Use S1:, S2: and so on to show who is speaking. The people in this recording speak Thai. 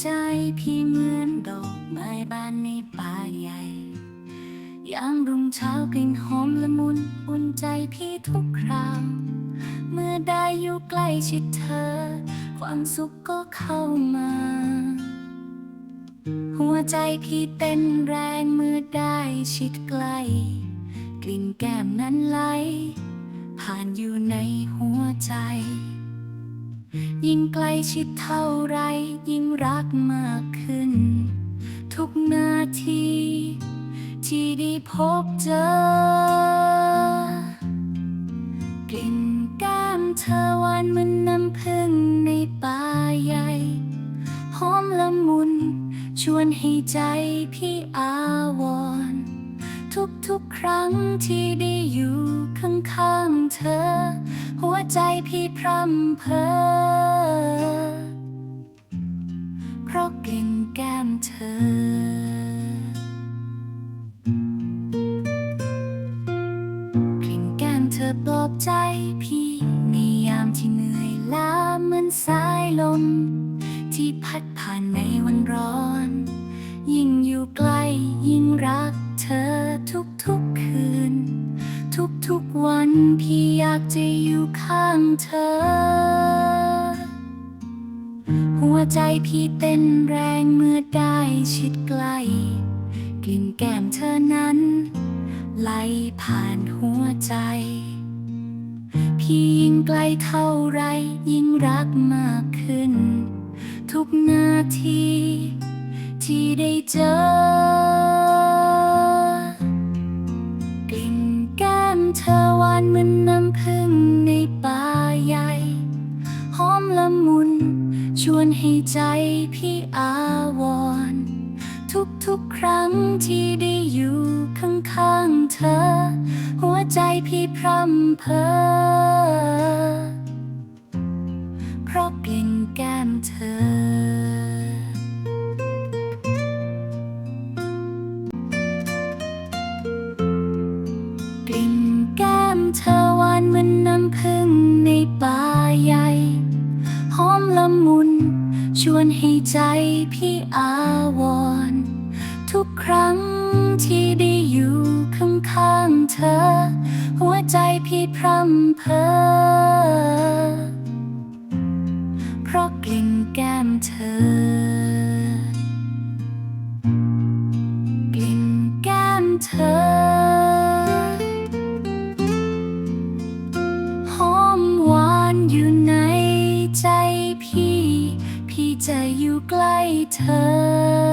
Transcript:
S1: ใจพี่เหมือนดอกไม้บานในป่าใหญ่ยามรุ่งเช้ากลิ่นหอมละมุนอุ่นใจพี่ทุกคราวเมื่อได้อยู่ใกล้ชิดเธอ ความสุขก็เข้ามา หัวใจพี่เต้นแรงเมื่อได้ชิดใกล้ กลิ่นแก้มนั้นไหลผ่านอยู่ในหัวใจ ยิ่งใกล้ชิดเท่าไรยิ่งรักมากขึ้น ทุกนาที ที่ได้พบเจอกลิ่นก้มเธอหวานเหมันน้ำพึ่งในป่าใหญ่หอมละมุน ชวนให้ใจพี่อาวร ทุกๆครั้งที่ได้อยู่ข้างๆ ใจพี่พร่ำเพอเพราะกลิ่นแก้มเธอกลิ่นแก้มเธอปลอบใจพี่ในยามที่เหนื่อยล้าเหมือนสายลม ที่พัดผ่านในวันร้อน ยิ่งอยู่ใกล้ยิ่งรักเธอทุกๆคืน ทุกวันพี่อยากจะอยู่ข้างเธอ หัวใจพี่เต้นแรงเมื่อได้ชิดใกล้ กลิ่นแก้มเธอนั้น ไหลผ่านหัวใจ พี่ยิ่งใกลเท่าไรยิ่งรักมากขึ้น ทุกนาทีที่ได้เจอ พี่อาวรณ์ทุกๆครั้งที่ได้อยู่ข้างๆเธอ หัวใจพี่พร่ำเพอเพราะกลิ่นแก้มเธอกลิ่นแก้มเธอหวานเหมือนน้ำพึ่งในป่าใหญ่ หอมละมุน ชวนให้ใจพี่อาวร์ทุกครั้งที่ได้อยู่ข้างๆเธอ หัวใจพี่พร่ำเพอเพราะกลิ่นแก้มเธอกลิ่นแก้มเธอ จะอยู่ใกล้เธอ